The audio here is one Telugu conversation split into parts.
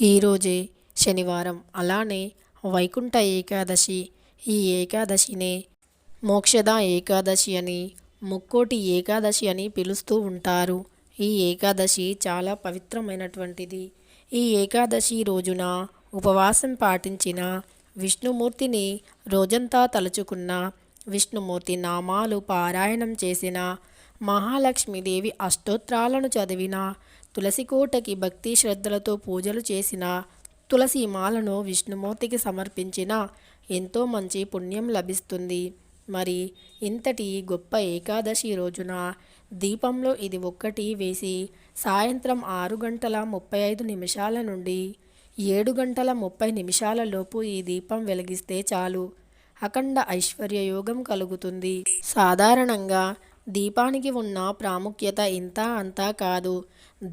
ఈరోజే శనివారం అలానే వైకుంఠ ఏకాదశి ఈ ఏకాదశినే మోక్షద ఏకాదశి అని ముక్కోటి ఏకాదశి అని పిలుస్తూ ఉంటారు. ఈ ఏకాదశి చాలా పవిత్రమైనటువంటిది. ఈ ఏకాదశి రోజున ఉపవాసం పాటించిన విష్ణుమూర్తిని రోజంతా తలుచుకున్న విష్ణుమూర్తి నామాలు పారాయణం చేసిన మహాలక్ష్మీదేవి అష్టోత్రాలను చదివిన తులసికోటకి భక్తి శ్రద్ధలతో పూజలు చేసిన తులసి మాలను విష్ణుమూర్తికి సమర్పించిన ఎంతో మంచి పుణ్యం లభిస్తుంది. మరి ఇంతటి గొప్ప ఏకాదశి రోజున దీపంలో ఇది ఒక్కటి వేసి సాయంత్రం ఆరు గంటల ముప్పై ఐదు నిమిషాల నుండి ఏడు గంటల ముప్పై నిమిషాల లోపు ఈ దీపం వెలిగిస్తే చాలు. అఖండ ఐశ్వర్య యోగం కలుగుతుంది. సాధారణంగా దీపానికి ఉన్న ప్రాముఖ్యత ఇంత అంతా కాదు.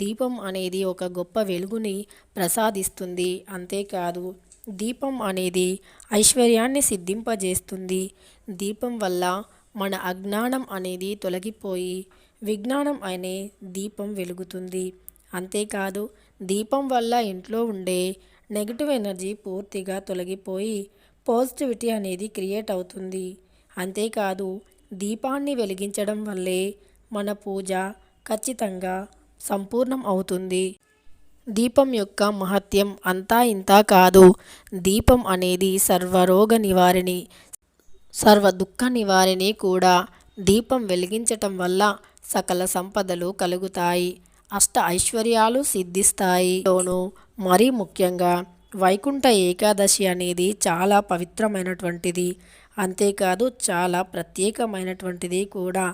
దీపం అనేది ఒక గొప్ప వెలుగుని ప్రసాదిస్తుంది అంతేకాదు. దీపం అనేది ఐశ్వర్యాన్ని సిద్ధింపజేస్తుంది. దీపం వల్ల మన అజ్ఞానం అనేది తొలగిపోయి విజ్ఞానం అనే దీపం వెలుగుతుంది. అంతేకాదు దీపం వల్ల ఇంట్లో ఉండే నెగిటివ్ ఎనర్జీ పూర్తిగా తొలగిపోయి పాజిటివిటీ అనేది క్రియేట్ అవుతుంది. అంతేకాదు దీపాన్ని వెలిగించడం వల్లే మన పూజ ఖచ్చితంగా సంపూర్ణం అవుతుంది. దీపం యొక్క మహత్యం అంతా ఇంతా కాదు. దీపం అనేది సర్వరోగ నివారిణి సర్వ దుఃఖ నివారిణి కూడా. దీపం వెలిగించటం వల్ల సకల సంపదలు కలుగుతాయి అష్ట ఐశ్వర్యాలు సిద్ధిస్తాయి. లోను మరీ ముఖ్యంగా వైకుంఠ ఏకాదశి అనేది చాలా పవిత్రమైనటువంటిది. అంతేకాదు చాలా ప్రత్యేకమైనటువంటిది కూడా.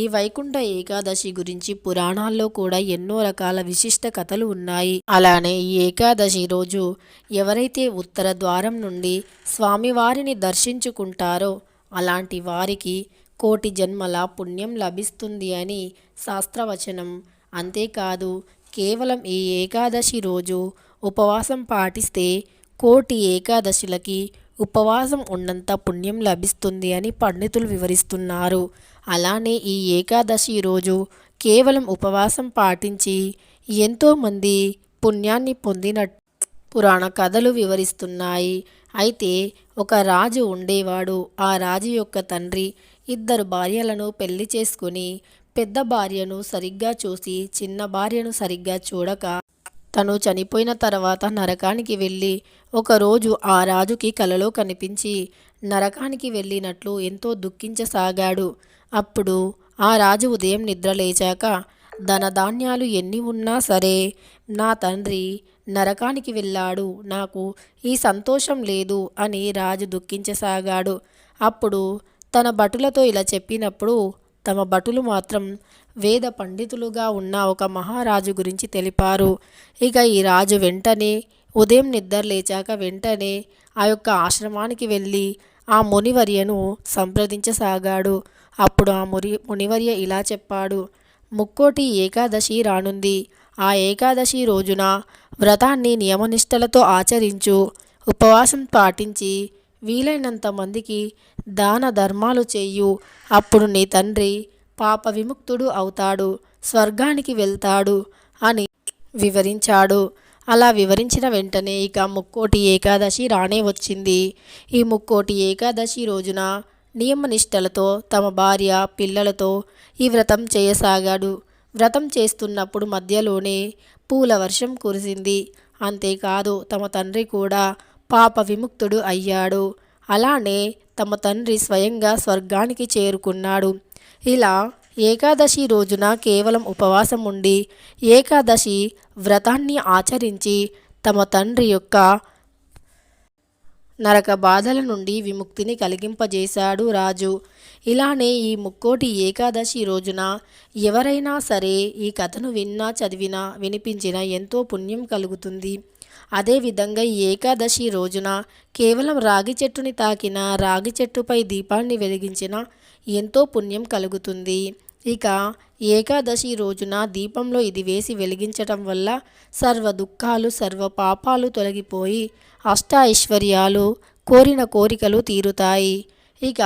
ఈ వైకుంఠ ఏకాదశి గురించి పురాణాల్లో కూడా ఎన్నో రకాల విశిష్ట కథలు ఉన్నాయి. అలానే ఈ ఏకాదశి రోజు ఎవరైతే ఉత్తర ద్వారం నుండి స్వామివారిని దర్శించుకుంటారో అలాంటి వారికి కోటి జన్మల పుణ్యం లభిస్తుంది అని శాస్త్రవచనం. అంతేకాదు కేవలం ఈ ఏకాదశి రోజు ఉపవాసం పాటిస్తే కోటి ఏకాదశులకి ఉపవాసం ఉన్నంత పుణ్యం లభిస్తుంది అని పండితులు వివరిస్తున్నారు. అలానే ఈ ఏకాదశి రోజు కేవలం ఉపవాసం పాటించి ఎంతోమంది పుణ్యాన్ని పొందిన పురాణ కథలు వివరిస్తున్నాయి. అయితే ఒక రాజు ఉండేవాడు. ఆ రాజు యొక్క తండ్రి ఇద్దరు భార్యలను పెళ్ళి చేసుకుని పెద్ద భార్యను సరిగ్గా చూసి చిన్న భార్యను సరిగ్గా చూడక తను చనిపోయిన తర్వాత నరకానికి వెళ్ళి ఒకరోజు ఆ రాజుకి కలలో కనిపించి నరకానికి వెళ్ళినట్లు ఎంతో దుఃఖించసాగాడు. అప్పుడు ఆ రాజు ఉదయం నిద్ర లేచాక ధనధాన్యాలు ఎన్ని ఉన్నా సరే నా తండ్రి నరకానికి వెళ్ళాడు. నాకు ఈ సంతోషం లేదు అని రాజు దుఃఖించసాగాడు. అప్పుడు తన భటులతో ఇలా చెప్పినప్పుడు తమ భటులు మాత్రం వేద పండితులుగా ఉన్న ఒక మహారాజు గురించి తెలిపారు. ఇక ఈ రాజు వెంటనే ఉదయం నిద్ర లేచాక వెంటనే ఆ యొక్క ఆశ్రమానికి వెళ్ళి ఆ మునివర్యను సంప్రదించసాగాడు. అప్పుడు ఆ మురి మునివర్య ఇలా చెప్పాడు ముక్కోటి ఏకాదశి రానుంది. ఆ ఏకాదశి రోజున వ్రతాన్ని నియమనిష్టలతో ఆచరించు ఉపవాసం పాటించి వీలైనంత మందికి దాన ధర్మాలు చెయ్యు అప్పుడు నీ తండ్రి పాప విముక్తుడు అవుతాడు స్వర్గానికి వెళ్తాడు అని వివరించాడు. అలా వివరించిన వెంటనే ఇక ముక్కోటి ఏకాదశి రానే వచ్చింది. ఈ ముక్కోటి ఏకాదశి రోజున నియమనిష్టలతో తమ భార్య పిల్లలతో ఈ వ్రతం చేయసాగాడు. వ్రతం చేస్తున్నప్పుడు మధ్యలోనే పూల వర్షం కురిసింది. అంతేకాదు తమ తండ్రి కూడా పాప విముక్తుడు అయ్యాడు. అలానే తమ తండ్రి స్వయంగా స్వర్గానికి చేరుకున్నాడు. ఇలా ఏకాదశి రోజున కేవలం ఉపవాసం ఉండి ఏకాదశి వ్రతాన్ని ఆచరించి తమ తండ్రి యొక్క నరక బాధల నుండి విముక్తిని కలిగింపజేశాడు రాజు. ఇలానే ఈ ముక్కోటి ఏకాదశి రోజున ఎవరైనా సరే ఈ కథను విన్నా చదివినా వినిపించినా ఎంతో పుణ్యం కలుగుతుంది. అదేవిధంగా ఈ ఏకాదశి రోజున కేవలం రాగి చెట్టుని తాకిన రాగి చెట్టుపై దీపాన్ని వెలిగించిన ఎంతో పుణ్యం కలుగుతుంది. ఇక ఏకాదశి రోజున దీపంలో ఇది వేసి వెలిగించటం వల్ల సర్వ దుఃఖాలు సర్వ పాపాలు తొలగిపోయి అష్ట ఐశ్వర్యాలు కోరిన కోరికలు తీరుతాయి. ఇక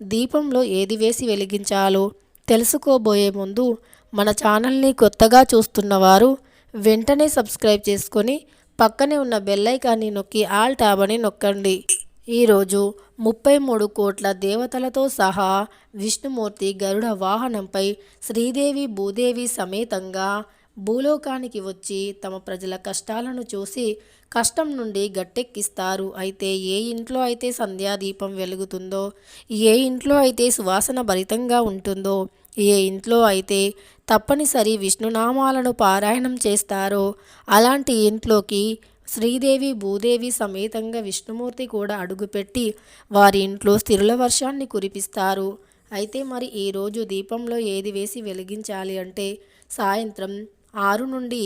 దీపంలో ఏది వేసి వెలిగించాలో తెలుసుకోబోయే ముందు మన ఛానల్ని కొత్తగా చూస్తున్నవారు వెంటనే సబ్స్క్రైబ్ చేసుకొని పక్కనే ఉన్న బెల్లైకాన్ని నొక్కి ఆల్ ట్యాబ్ అని నొక్కండి ఈరోజు ముప్పై మూడు కోట్ల దేవతలతో సహా విష్ణుమూర్తి గరుడ వాహనంపై శ్రీదేవి భూదేవి సమేతంగా భూలోకానికి వచ్చి తమ ప్రజల కష్టాలను చూసి కష్టం నుండి గట్టెక్కిస్తారు. అయితే ఏ ఇంట్లో అయితే సంధ్యాదీపం వెలుగుతుందో ఏ ఇంట్లో అయితే సువాసన భరితంగా ఉంటుందో ఏ ఇంట్లో అయితే తప్పనిసరి విష్ణునామాలను పారాయణం చేస్తారో అలాంటి ఇంట్లోకి శ్రీదేవి భూదేవి సమేతంగా విష్ణుమూర్తి కూడా అడుగుపెట్టి వారి ఇంట్లో స్థిరుల వర్షాన్ని కురిపిస్తారు. అయితే మరి ఈరోజు దీపంలో ఏది వేసి వెలిగించాలి అంటే సాయంత్రం ఆరు నుండి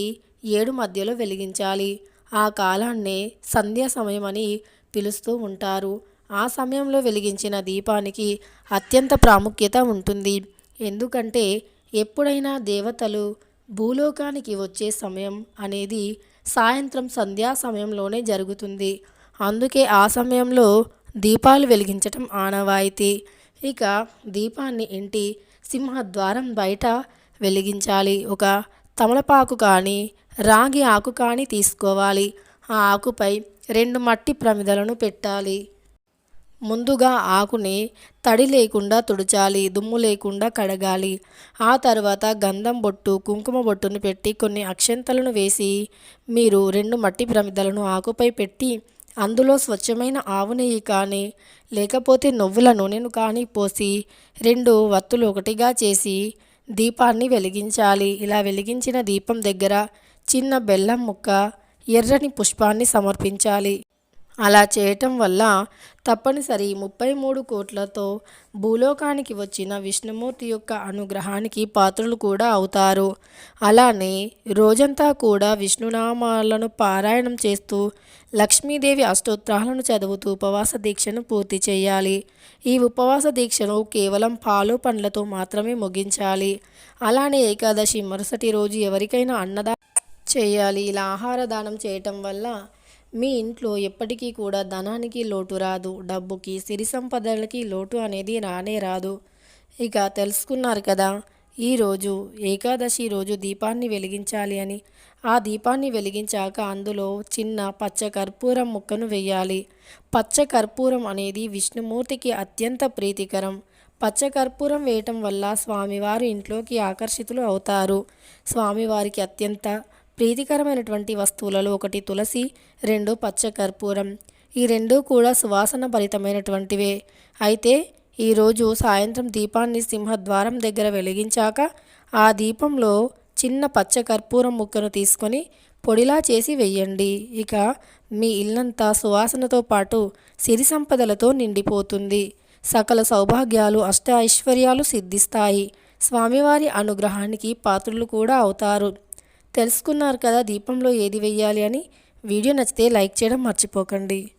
ఏడు మధ్యలో వెలిగించాలి. ఆ కాలాన్నే సంధ్యా సమయం అని పిలుస్తూ ఉంటారు. ఆ సమయంలో వెలిగించిన దీపానికి అత్యంత ప్రాముఖ్యత ఉంటుంది. ఎందుకంటే ఎప్పుడైనా దేవతలు భూలోకానికి వచ్చే సమయం అనేది సాయంత్రం సంధ్యా సమయంలోనే జరుగుతుంది. అందుకే ఆ సమయంలో దీపాలు వెలిగించటం ఆనవాయితీ. ఇక దీపాన్ని ఇంటి సింహద్వారం బయట వెలిగించాలి. ఒక తమలపాకు కానీ రాగి ఆకు కానీ తీసుకోవాలి. ఆ ఆకుపై రెండు మట్టి ప్రమిదలను పెట్టాలి. ముందుగా ఆకుని తడి లేకుండా తుడచాలి దుమ్ము లేకుండా కడగాలి. ఆ తర్వాత గంధం బొట్టు కుంకుమ బొట్టును పెట్టి కొన్ని అక్షంతలను వేసి మీరు రెండు మట్టి ప్రమిదలను ఆకుపై పెట్టి అందులో స్వచ్ఛమైన ఆవు నెయ్యి కానీ లేకపోతే నువ్వుల నూనెను కానీ పోసి రెండు వత్తులు ఒకటిగా చేసి దీపాన్ని వెలిగించాలి. ఇలా వెలిగించిన దీపం దగ్గర చిన్న బెల్లం ముక్క ఎర్రని పుష్పాన్ని సమర్పించాలి. అలా చేయటం వల్ల తప్పనిసరి ముప్పై మూడు కోట్లతో భూలోకానికి వచ్చిన విష్ణుమూర్తి యొక్క అనుగ్రహానికి పాత్రలు కూడా అవుతారు. అలానే రోజంతా కూడా విష్ణునామాలను పారాయణం చేస్తూ లక్ష్మీదేవి అష్టోత్తరాలను చదువుతూ ఉపవాస దీక్షను పూర్తి చేయాలి. ఈ ఉపవాస దీక్షను కేవలం పాలు పండ్లతో మాత్రమే ముగించాలి. అలానే ఏకాదశి మరుసటి రోజు ఎవరికైనా అన్నదానం చేయాలి. ఇలా ఆహార దానం చేయటం వల్ల మీ ఇంట్లో ఎప్పటికీ కూడా ధనానికి లోటు రాదు డబ్బుకి సిరి సంపదలకి లోటు అనేది రానే రాదు. ఇక తెలుసుకున్నారు కదా ఈరోజు ఏకాదశి రోజు దీపాన్ని వెలిగించాలి అని. ఆ దీపాన్ని వెలిగించాక అందులో చిన్న పచ్చ కర్పూరం ముక్కను వేయాలి పచ్చ కర్పూరం అనేది విష్ణుమూర్తికి అత్యంత ప్రీతికరం. పచ్చ కర్పూరం వేయటం వల్ల స్వామివారు ఇంట్లోకి ఆకర్షితులు అవుతారు. స్వామివారికి అత్యంత ప్రీతికరమైనటువంటి వస్తువులలో ఒకటి తులసి రెండు పచ్చ కర్పూరం. ఈ రెండు కూడా సువాసన భరితమైనటువంటివే. అయితే ఈరోజు సాయంత్రం దీపాన్ని సింహద్వారం దగ్గర వెలిగించాక ఆ దీపంలో చిన్న పచ్చ కర్పూరం ముక్కను తీసుకొని పొడిలా చేసి వెయ్యండి. ఇక మీ ఇల్లంతా సువాసనతో పాటు సిరి సంపదలతో నిండిపోతుంది. సకల సౌభాగ్యాలు అష్ట ఐశ్వర్యాలు సిద్ధిస్తాయి. స్వామివారి అనుగ్రహానికి పాత్రులు కూడా అవుతారు. తెలుసుకున్నారు కదా దీపంలో ఏది వెయ్యాలి అని. వీడియో నచ్చితే లైక్ చేయడం మర్చిపోకండి.